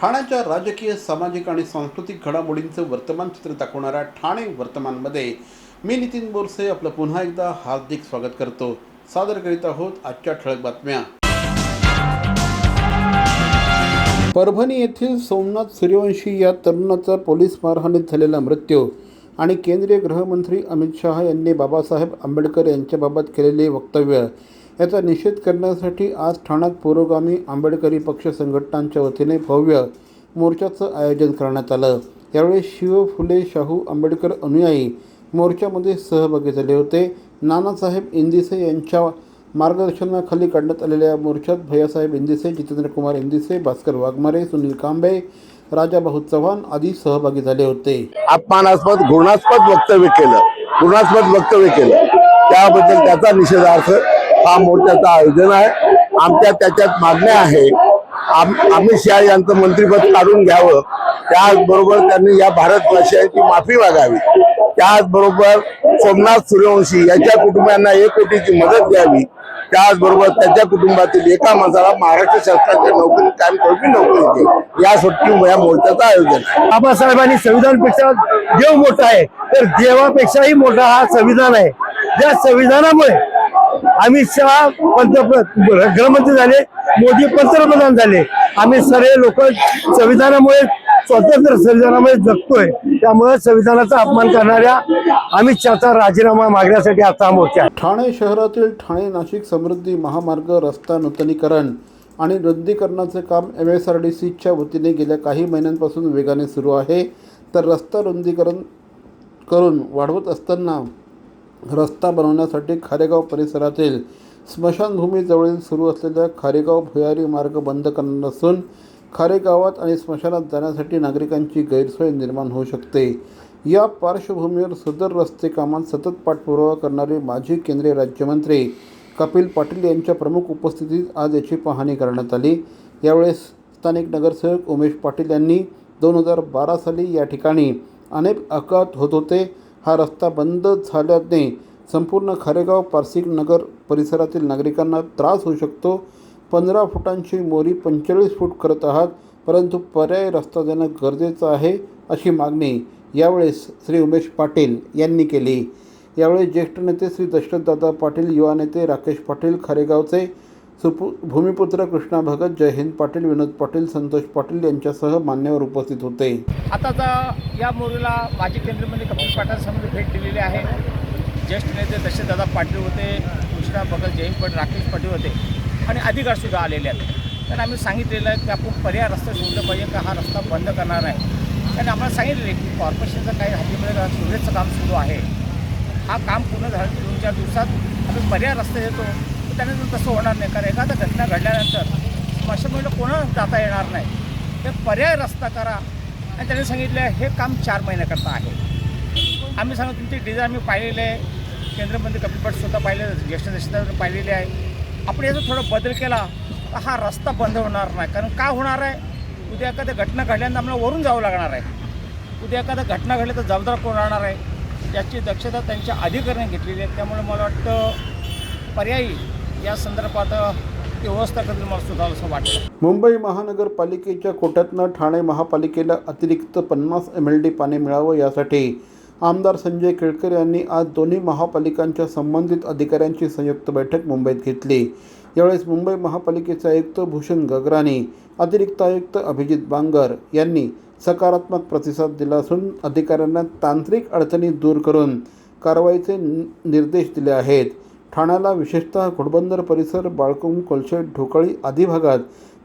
ठाण्याच्या राजकीय सामाजिक आणि सांस्कृतिक घडामोडींचं वर्तमान चित्र दाखवणाऱ्या ठाणे वर्तमानमध्ये मी नितीन बोरसे आपलं पुन्हा एकदा हार्दिक स्वागत करतो. सादर करीत आहोत आजच्या ठळक बातम्या. परभणी येथील सोमनाथ सूर्यवंशी या तरुणाचा पोलीस मारहाणीत झालेला मृत्यू आणि केंद्रीय गृहमंत्री अमित शहा यांनी बाबासाहेब आंबेडकर यांच्याबाबत केलेले वक्तव्य. याचा निषेध करण्यासाठी आज ठाण्यात पुरोगामी आंबेडकरी पक्ष संघटनांच्या वतीने भव्य मोर्चाचं आयोजन करण्यात आलं. यावेळी शिव फुले शाहू आंबेडकर अनुयायी मोर्चामध्ये सहभागी झाले होते. नानासाहेब इंदिसे यांच्या मार्गदर्शनाखाली काढण्यात आलेल्या या मोर्चात भैयासाहेब इंदिसे जितेंद्रकुमार इंदिसे भास्कर वाघमारे सुनील कांबे राजाभाऊ चव्हाण आदी सहभागी झाले होते. अपमानास्पद घृणास्पद वक्तव्य केलं. घृणास्पद वक्तव्य केलं. त्याबद्दल त्याचा निषेधार्थ हा मोर्चाचं आयोजन आहे. आमच्या त्याच्यात मागण्या आहे. आम- अमित शहा यांचं मंत्रिपद काढून घ्यावं. त्याचबरोबर त्यांनी या भारतवासियांची माफी मागावी. त्याचबरोबर सोमनाथ सूर्यवंशी याच्या कुटुंबियांना एक कोटीची मदत द्यावी त्याचबरोबर त्याच्या कुटुंबातील एका माणसाला महाराष्ट्र शासनाच्या नोकरी कायम करून नोकरी दे यासाठी या मोर्चाचं आयोजन आहे. बाबासाहेबांनी संविधानपेक्षा देव मोठा आहे. तर देवापेक्षाही मोठा हा संविधान आहे. ज्या संविधानामुळे अमित शहा पंतप्रधान गृहमंत्री झाले मोदी पंतप्रधान झाले. आम्ही सर्व लोक संविधानामुळे स्वतंत्र संविधानामुळे जगतोय. त्यामुळे संविधानाचा अपमान करणाऱ्या अमित शहाचा राजीनामा मागण्यासाठी आता मोर्चा ठाणे शहरातील ठाणे नाशिक समृद्धी महामार्ग रस्ता नूतनीकरण आणि रुंदीकरणाचे काम एम एस आर डी सीच्या वतीने गेल्या काही महिन्यांपासून वेगाने सुरू आहे. तर रस्ता रुंदीकरण करून वाढवत असताना रस्ता बनवण्यासाठी खारेगाव परिसरातील स्मशानभूमीजवळील सुरू असलेल्या खारेगाव भुयारी मार्ग बंद करणार असून खारेगावात आणि स्मशानात जाण्यासाठी नागरिकांची गैरसोय निर्माण होऊ शकते. या पार्श्वभूमीवर सदर रस्ते कामात सतत पाठपुरावा करणारे माजी केंद्रीय राज्यमंत्री कपिल पाटील यांच्या प्रमुख उपस्थितीत आज याची पाहणी करण्यात आली. यावेळेस स्थानिक नगरसेवक उमेश पाटील यांनी दोन हजार बारा साली या ठिकाणी अनेक अपघात होत होते. हा रस्ता बंद झाल्याने संपूर्ण खारेगाव पारसिक नगर परिसरातील नागरिकांना त्रास होऊ शकतो. पंधरा फुटांची मोरी पंचेचाळीस फूट करत आहात परंतु पर्याय रस्ता देणं गरजेचं आहे अशी मागणी यावेळेस श्री उमेश पाटील यांनी केली. यावेळी ज्येष्ठ नेते श्री दशरथदादा पाटील युवा नेते राकेश पाटील खारेगावचे सुपु भूमिपुत्र कृष्णा भगत जय हिंद. पाटील विनोद पाटील संतोष पाटील यांच्यासह मान्यवर उपस्थित होते. आताचा या मोरीला माजी केंद्रीय मंत्री कपिल समोर भेट दिलेली आहे. ज्येष्ठ नेते दशरथदादा पाटील होते कृष्णा भगत जयंत पाटील राकेश पाटील होते आणि अधिकारसुद्धा आलेले आहेत. तर आम्ही सांगितलेलं आहे की आपण पर्याय रस्ता शोधलं पाहिजे का हा रस्ता बंद करणार आहे. आणि आम्हाला सांगितले की कॉर्पोरेशनचं काही हद्दीमध्ये सुरेचं काम सुरू आहे. हा काम पूर्ण झालं दोन चार दिवसात. आम्ही पर्याय रस्ता देतो त्यानंतर तसं होणार नाही. कारण एखादा घटना घडल्यानंतर स्मशानभूमीला कोणा जाता येणार नाही. ते पर्याय रस्ता करा. आणि त्यांनी सांगितलं हे काम चार महिन्याकरता आहे. आम्ही सांगू तुमची डिझाईन मी पाहिलेले आहे. केंद्रमंत्री कपिलपटसुद्धा कपिल पाटील स्वतः पाहिले ज्येष्ठ दशरथ पाहिलेले आहे. आपण याचा थोडा बदल केला तर हा रस्ता बंद होणार नाही. कारण का होणार आहे? उद्या एखाद्या घटना घडल्यानंतर आम्हाला वरून जावं लागणार आहे. उद्या एखाद्या घटना घडली तर जबाबदार कोण राहणार आहे? याची दक्षता त्यांच्या अधिकाऱ्यांनी घेतलेली आहे. त्यामुळे मला वाटतं पर्यायी या संदर्भात व्यवस्था करतील मला सुद्धा असं वाटतं. मुंबई महानगरपालिकेच्या कोट्यातनं ठाणे महापालिकेला अतिरिक्त पन्नास एम एल डी पाणी मिळावं यासाठी आमदार संजय केळकर यांनी आज दोन्ही महापालिकांच्या संबंधित अधिकाऱ्यांची संयुक्त बैठक मुंबईत घेतली. यावेळेस मुंबई महापालिकेचे आयुक्त भूषण गगराणी अतिरिक्त आयुक्त अभिजित बांगर यांनी सकारात्मक प्रतिसाद दिला असून अधिकाऱ्यांना तांत्रिक अडचणी दूर करून कारवाईचे नि- निर्देश दिले आहेत. ठाण्याला विशेषतः घोडबंदर परिसर बाळकुम कोलशेट ढोकळी आदी भागात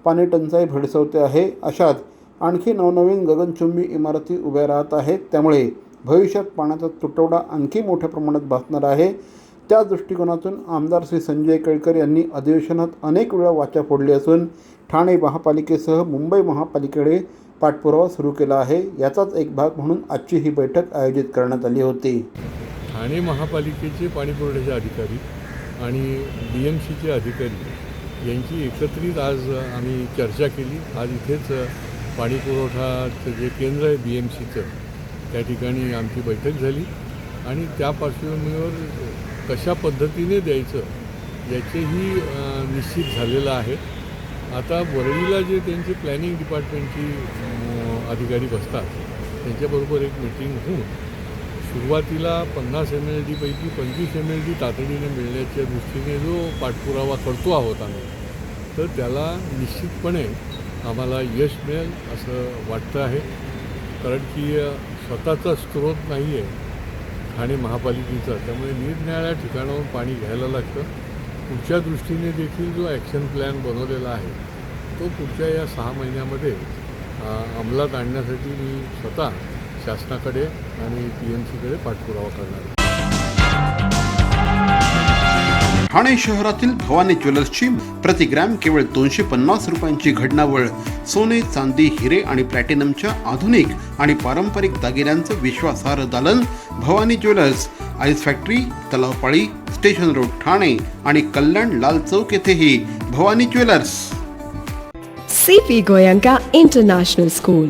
पाणी टंचाई भेडसवते आहे. अशात आणखी नवनवीन गगनचुंबी इमारती उभ्या राहत आहेत. त्यामुळे भविष्यात पाण्याचा तुटवडा आणखी मोठ्या प्रमाणात भासणार आहे. त्या दृष्टिकोनातून आमदार श्री संजय केळकर यांनी अधिवेशनात अनेक वेळा वाचा फोडली असून ठाणे महापालिकेसह मुंबई महापालिकेकडे पाठपुरावा सुरू केला आहे. याचाच एक भाग म्हणून आजची ही बैठक आयोजित करण्यात आली होती. ठाणे महापालिकेचे पाणीपुरवठ्याचे अधिकारी आणि बी एम सीचे अधिकारी यांची एकत्रित आज आम्ही चर्चा केली. आज इथेच पाणीपुरवठाचं जे केंद्र आहे बी एम सीचं त्या ठिकाणी आमची बैठक झाली आणि त्या पार्श्वभूमीवर कशा पद्धतीने द्यायचं याचेही निश्चित झालेलं आहे. आता वरळीला जे त्यांची प्लॅनिंग डिपार्टमेंटची अधिकारी बसतात त्यांच्याबरोबर एक मिटिंग होऊन सुरुवातीला पन्नास एम एल डीपैकी पंचवीस एम एल डी तातडीने मिळण्याच्या दृष्टीने जो पाठपुरावा करतो आहोत आम्ही तर त्याला निश्चितपणे आम्हाला यश मिळेल असं वाटतं आहे. कारण की स्वतःचा स्रोत नाही आहे ठाणे महापालिकेचा. त्यामुळे निरनिराळ्या ठिकाणाहून पाणी घ्यायला लागतं. पुढच्या दृष्टीने देखील जो ॲक्शन प्लॅन बनवलेला आहे तो पुढच्या या सहा महिन्यामध्ये अंमलात आणण्यासाठी मी स्वतः शासनाकडे आणि पी एम सीकडे पाठपुरावा करणार आहे. ठाणे शहरातील भवानी ज्वेलर्सची प्रति ग्रॅम केवळ दोनशे पन्नास रुपयांची घडणावळ सोने चांदी हिरे आणि प्लॅटिनमच्या आधुनिक आणि पारंपरिक दागिन्यांचं विश्वासार्ह दालन Bhavani jewellers ice factory Talavpali station road Thane आणि कल्याण लाल चौक येथेही Bhavani jewellers. CP Goyanka International School,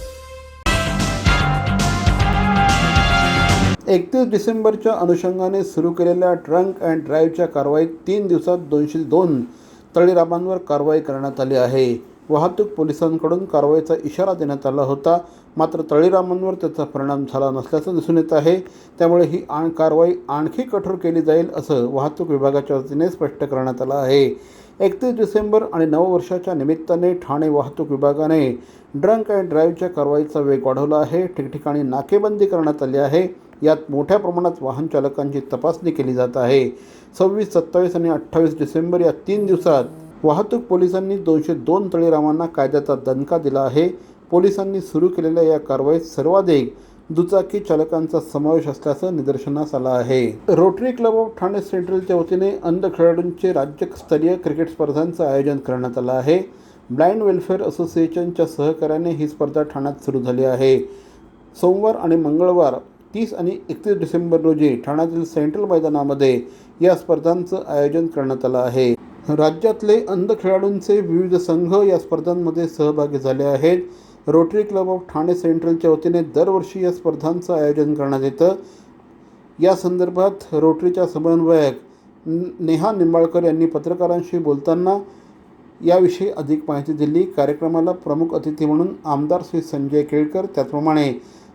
एकतीस डिसेंबरच्या अनुषंगाने सुरू केलेल्या ट्रंक अँड ड्राईव्हच्या कारवाईत तीन दिवसात दोनशे दोन तळीरामांवर कारवाई करण्यात आली आहे. वाहतूक पोलिसांकडून कारवाईचा इशारा देण्यात आला होता. मात्र तळीरामांवर त्याचा परिणाम झाला नसल्याचं दिसून येत आहे. त्यामुळे ही आण कारवाई आणखी कठोर केली जाईल असं वाहतूक विभागाच्या वतीने स्पष्ट करण्यात आलं आहे. एकतीस डिसेंबर आणि नववर्षाच्या निमित्ताने ठाणे वाहतूक विभागाने ड्रंक अँड ड्राईव्हच्या कारवाईचा वेग वाढवला आहे. ठिकठिकाणी नाकेबंदी करण्यात आली आहे. यात मोठ्या प्रमाणात वाहन चालकांची तपासणी केली जात आहे. सव्वीस सत्तावीस आणि अठ्ठावीस डिसेंबर या तीन दिवसात वाहतूक पोलिसांनी दोनशे दोन तळीरामांना कायद्याचा दणका दिला आहे. पोलिसांनी सुरू केलेल्या या कारवाईत सर्वाधिक दुचाकी चालकांचा समावेश असल्याचं निदर्शनास आलं आहे. रोटरी क्लब ऑफ ठाणे सेंट्रलच्या वतीने अंध खेळाडूंचे राज्यस्तरीय क्रिकेट स्पर्धांचं आयोजन करण्यात आलं आहे. ब्लाइंड वेलफेअर असोसिएशनच्या सहकार्याने ही स्पर्धा ठाण्यात सुरू झाली आहे. सोमवार आणि मंगळवार तीस आणि एकतीस डिसेंबर रोजी ठाण्यातील सेंट्रल मैदानामध्ये या स्पर्धांचं आयोजन करण्यात आलं आहे. राज्यातले अंध खेळाडूंचे विविध संघ या स्पर्धांमध्ये सहभागी झाले आहेत. रोटरी क्लब ऑफ ठाणे सेंट्रलच्या वतीने दरवर्षी या स्पर्धांचं आयोजन करण्यात येतं. या संदर्भात रोटरीच्या समन्वयक नेहा निंबाळकर यांनी पत्रकारांशी बोलताना याविषयी अधिक माहिती दिली. कार्यक्रमाला प्रमुख अतिथी म्हणून आमदार श्री संजय केळकर त्याचप्रमाणे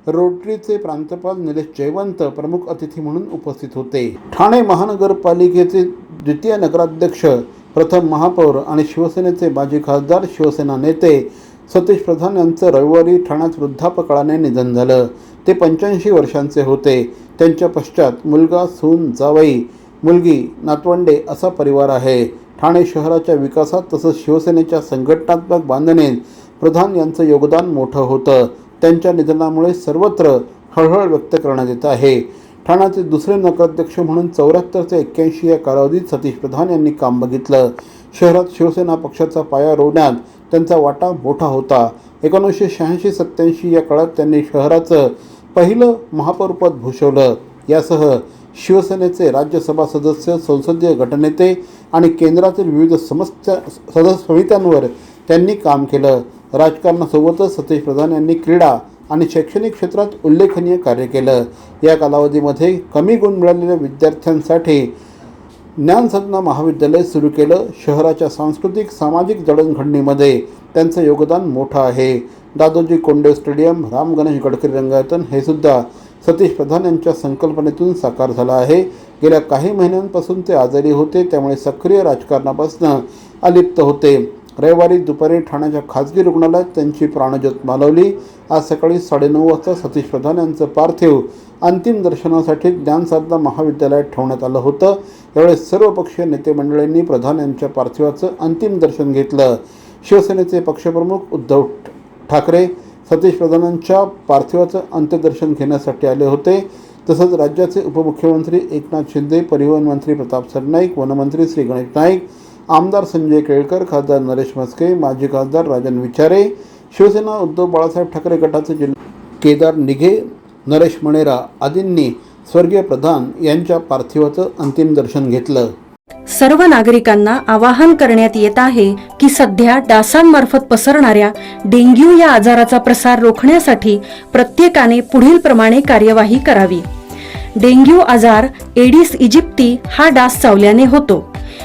रोटरीचे प्रांतपाल निलेश जयवंत प्रमुख अतिथी म्हणून उपस्थित होते. ठाणे महानगरपालिकेचे द्वितीय नगराध्यक्ष प्रथम महापौर आणि शिवसेनेचे माजी खासदार शिवसेना नेते सतीश प्रधान यांचं रविवारी ठाण्यात वृद्धापकाळाने निधन झालं. ते पंच्याऐंशी वर्षांचे होते. त्यांच्या पश्चात मुलगा सून जावई मुलगी नातवंडे असा परिवार आहे. ठाणे शहराच्या विकासात तसंच शिवसेनेच्या संघटनात्मक बांधणीत प्रधान यांचं योगदान मोठं होतं. त्यांच्या निधनामुळे सर्वत्र हळहळ व्यक्त करण्यात येत आहे. ठाण्याचे दुसरे नगराध्यक्ष म्हणून चौऱ्याहत्तर ते एक्क्याऐंशी या कालावधीत सतीश प्रधान यांनी काम बघितलं. शहरात शिवसेना पक्षाचा पाया रोवण्यात त्यांचा वाटा मोठा होता. एकोणीसशे शहाऐंशी सत्त्याऐंशी या काळात त्यांनी शहराचं पहिलं महापौरपद भूषवलं. यासह शिवसेनेचे राज्यसभा सदस्य संसदीय गटनेते आणि केंद्रातील विविध समस्या सदस्य समित्यांवर त्यांनी काम केलं. राजकारणासोबतच सतीश प्रधान यांनी क्रीडा आणि शैक्षणिक क्षेत्रात उल्लेखनीय कार्य केलं. या कालावधीमध्ये कमी गुण मिळालेल्या विद्यार्थ्यांसाठी ज्ञानसाधना महाविद्यालय सुरू केलं. शहराच्या सांस्कृतिक सामाजिक जडणघडणीमध्ये त्यांचं योगदान मोठं आहे. दादोजी कोंडे स्टेडियम राम गणेश गडकरी रंगायतन हे सुद्धा सतीश प्रधान यांच्या संकल्पनेतून साकार झाला आहे. गेल्या काही महिन्यांपासून ते आजारी होते त्यामुळे सक्रिय राजकारणापासून अलिप्त होते. रविवारी दुपारी ठाण्याच्या खाजगी रुग्णालयात त्यांची प्राणज्योत मालवली. आज सकाळी साडेनऊ वाजता सतीश प्रधान यांचं पार्थिव अंतिम दर्शनासाठी ज्ञानसाधना महाविद्यालयात ठेवण्यात आलं होतं. यावेळी सर्व पक्षीय नेते मंडळींनी प्रधान यांच्या पार्थिवाचं अंतिम दर्शन घेतलं. शिवसेनेचे पक्षप्रमुख उद्धव ठाकरे सतीश प्रधानांच्या पार्थिवाचं अंत्यदर्शन घेण्यासाठी आले होते. तसंच राज्याचे उपमुख्यमंत्री एकनाथ शिंदे परिवहन मंत्री प्रताप सरनाईक वनमंत्री श्री गणेश नाईक आमदार संजय केळकर खासदार नरेश म्हस्के माजी खासदार राजन विचारे शिवसेना उद्धव बाळासाहेब ठाकरे गटाचे जिल्हा केदार निघे नरेश मणेरा आदींनी स्वर्गीय प्रधान यांच्या पार्थिवाचं अंतिम दर्शन घेतलं. सर्व नागरिकांना आवाहन करण्यात येत आहे की सध्या डासांमार्फत पसरणाऱ्या डेंग्यू या आजाराचा प्रसार रोखण्यासाठी प्रत्येकाने पुढील प्रमाणे कार्यवाही करावी. डेंग्यू आजार एडिस इजिप्ती हा डास चावल्याने होतो.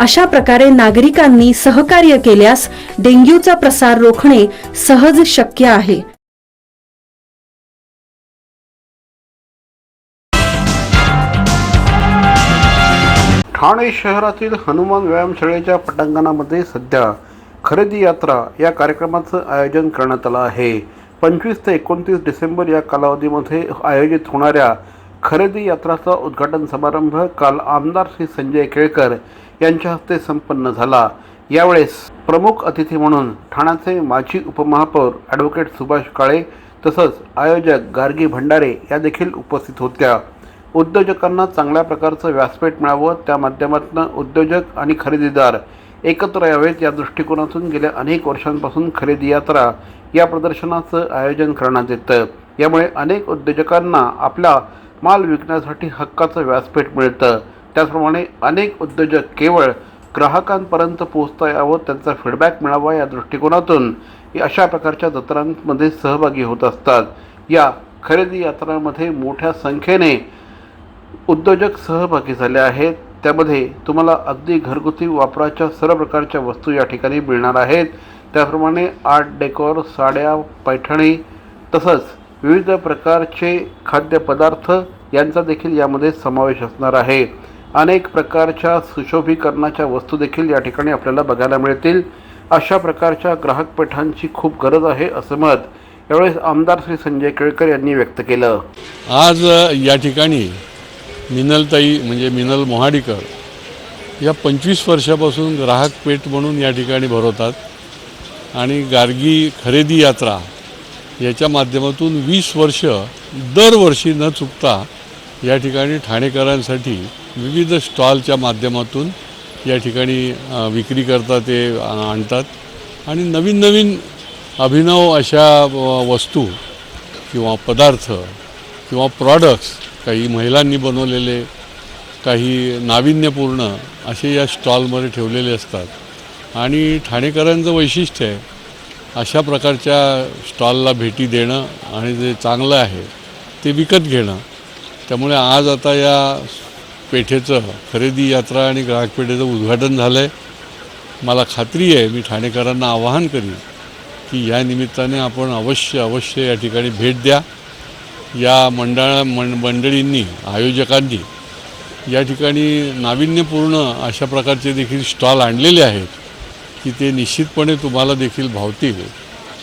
अशा प्रकारे नागरिकांनी सहकार्य केल्यास डेंग्यूचा प्रसार रोखणे सहज शक्य आहे. ठाणे शहरातील हनुमान व्यायामशाळेच्या पटांगणामध्ये सध्या खरेदी यात्रा या कार्यक्रमाचं आयोजन करण्यात आलं आहे. पंचवीस ते एकोणतीस डिसेंबर या कालावधीमध्ये आयोजित होणाऱ्या खरेदी यात्राचा उद्घाटन समारंभ काल आमदार श्री संजय केळकर यांच्या हस्ते संपन्न झाला. यावेळेस प्रमुख अतिथी म्हणून ठाण्याचे माजी उपमहापौर ॲडव्होकेट सुभाष काळे तसंच आयोजक गार्गी भंडारे या देखील उपस्थित होत्या. उद्योजकांना चांगल्या प्रकारचं व्यासपीठ मिळावं त्या माध्यमातून उद्योजक आणि खरेदीदार एकत्र यावेत या दृष्टिकोनातून गेल्या अनेक वर्षांपासून खरेदी यात्रा या प्रदर्शनाचं आयोजन करण्यात येतं. यामुळे अनेक उद्योजकांना आपला माल विकण्यासाठी हक्काचं व्यासपीठ मिळतं. त्याचप्रमाणे अनेक उद्योजक केवळ ग्राहकांपर्यंत पोहोचता यावं त्यांचा फीडबॅक मिळावा या दृष्टिकोनातून अशा प्रकारच्या जत्रांमध्ये सहभागी होत असतात. या खरेदी यात्रांमध्ये मोठ्या संख्येने उद्योजक सहभागी झाले आहेत. त्यामध्ये तुम्हाला अगदी घरगुती वापराच्या सर्व प्रकारच्या वस्तू या ठिकाणी मिळणार आहेत. त्याप्रमाणे आर्ट डेकोर साड्या पैठणी तसंच विविध प्रकारचे खाद्यपदार्थ यांचा देखील यामध्ये समावेश असणार आहे. अनेक प्रकारच्या सुशोभीकरणाच्या वस्तू देखील या ठिकाणी आपल्याला बघायला मिळतील. अशा प्रकारच्या ग्राहक पेठांची खूप गरज आहे असं मत यावेळेस आमदार श्री संजय केळकर यांनी व्यक्त केलं. आज या ठिकाणी मिनलताई म्हणजे मिनल मोहाडीकर या पंचवीस वर्षापासून ग्राहक पेठ म्हणून या ठिकाणी भरवतात. आणि गार्गी खरेदी यात्रा याच्या माध्यमातून वीस वर्ष दरवर्षी न चुकता या ठिकाणी ठाणेकरांसाठी विविध स्टॉलच्या माध्यमातून या ठिकाणी विक्री करता ते आणतात. आणि नवीन नवीन अभिनव अशा वस्तू किंवा पदार्थ किंवा प्रॉडक्ट्स काही महिलांनी बनवलेले काही नाविन्यपूर्ण असे या स्टॉलमध्ये ठेवलेले असतात. आणि ठाणेकरांचं वैशिष्ट्य आहे अशा प्रकारच्या स्टॉलला भेटी देणं आणि जे चांगलं आहे ते विकत घेणं. त्यामुळे आज आता या पेठेचं खरेदी यात्रा आणि ग्राहक पेठेचं उद्घाटन झालं आहे मला खात्री आहे मी ठाणेकरांना आवाहन करीन की या निमित्ताने आपण अवश्य अवश्य या ठिकाणी भेट द्या. या मंडळा मं मंडळींनी आयोजकांनी या ठिकाणी नाविन्यपूर्ण अशा प्रकारचे देखील स्टॉल आणलेले आहेत. की ते निश्चितपणे तुम्हाला देखील भावतील.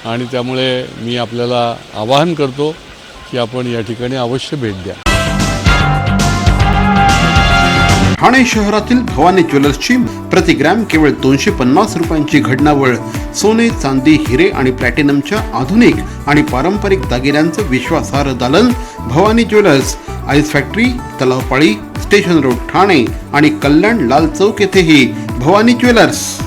आणि त्यामुळे मी आपल्याला आवाहन करतो की आपण या ठिकाणी अवश्य भेट द्या. ठाणे शहरातील भवानी ज्वेलर्सची प्रति ग्रॅम केवळ दोनशे पन्नास रुपयांची घडणावळ सोने चांदी हिरे आणि प्लॅटिनमच्या आधुनिक आणि पारंपरिक दागिन्यांचं विश्वासार्ह दालन Bhavani jewellers ice factory Talavpali station road Thane आणि कल्याण लाल चौक येथेही भवानी ज्वेलर्स.